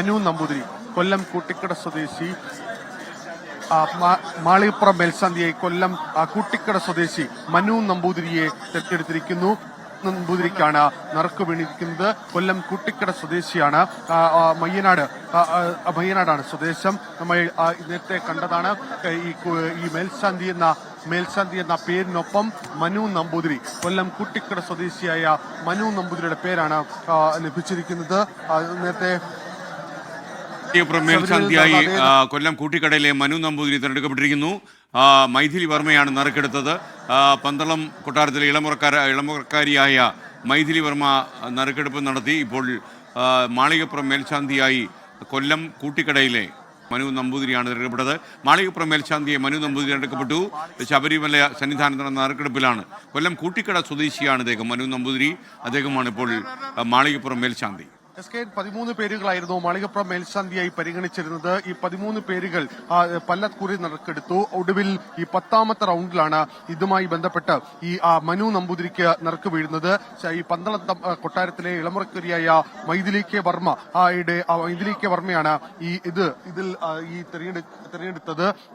മനു നമ്പൂതിരി കൊല്ലം കൂട്ടിക്കട സ്വദേശി മാളികപ്പുറം മേൽശാന്തിയായി കൊല്ലം കൂട്ടിക്കട സ്വദേശി മനു നമ്പൂതിരിയെ തെരഞ്ഞെടുത്തിരിക്കുന്നു നമ്പൂതിരിക്കാണ് നറുക്ക് വീണിരിക്കുന്നത്. കൊല്ലം കൂട്ടിക്കട സ്വദേശിയാണ് മയ്യനാട് മയ്യനാടാണ് സ്വദേശം. നമ്മൾ നേരത്തെ കണ്ടതാണ് ഈ ഈ മേൽശാന്തി എന്ന മേൽശാന്തി എന്ന പേരിനൊപ്പം മനു നമ്പൂതിരി കൊല്ലം കൂട്ടിക്കട സ്വദേശിയായ മനു നമ്പൂതിരിയുടെ പേരാണ് ലഭിച്ചിരിക്കുന്നത്. നേരത്തെ മേൽശാന്തിയായി ആ, കൊല്ലം കൂട്ടിക്കടയിലെ മനു നമ്പൂതിരി തിരഞ്ഞെടുക്കപ്പെട്ടിരിക്കുന്നു. മൈഥിലി വർമ്മയാണ് നറുക്കെടുത്തത്. പന്തളം കൊട്ടാരത്തിലെ ഇളമുറക്കാര ഇളമുറക്കാരിയായ മൈഥിലി വർമ്മ നറുക്കെടുപ്പ് നടത്തി. ഇപ്പോൾ മാളികപ്പുറം മേൽശാന്തിയായി കൊല്ലം കൂട്ടിക്കടയിലെ മനു നമ്പൂതിരിയാണ് തിരഞ്ഞെടുക്കപ്പെട്ടത്. മാളികപ്പുറം മേൽശാന്തിയെ മനു നമ്പൂതിരി തിരഞ്ഞെടുക്കപ്പെട്ടു. ശബരിമല സന്നിധാനത്ത് നടന്ന നറുക്കെടുപ്പിലാണ്. കൊല്ലം കൂട്ടിക്കട സ്വദേശിയാണ് അദ്ദേഹം മനു നമ്പൂതിരി. അദ്ദേഹമാണ് ഇപ്പോൾ മാളികപ്പുറം മേൽശാന്തി. എസ് കെ പതിമൂന്ന് പേരുകളായിരുന്നു മാളികപ്പുറം മേൽശാന്തിയായി പരിഗണിച്ചിരുന്നത്. ഈ പതിമൂന്ന് പേരുകൾ പല്ലക്കുറി നറുക്കെടുത്തു. ഒടുവിൽ ഈ പത്താമത്തെ റൗണ്ടിലാണ് ഇതുമായി ബന്ധപ്പെട്ട് ഈ മനു നമ്പൂതിരിക്ക് നറുക്ക് വീഴുന്നത്. ഈ പന്തളം കൊട്ടാരത്തിലെ ഇളമുറക്കരിയായ മൈഥിലി കെ വർമ്മ യുടെ മൈഥിലി കെ വർമ്മയാണ് ഈ ഇത് ഇതിൽ ഈ തെരഞ്ഞെടുത്തത്.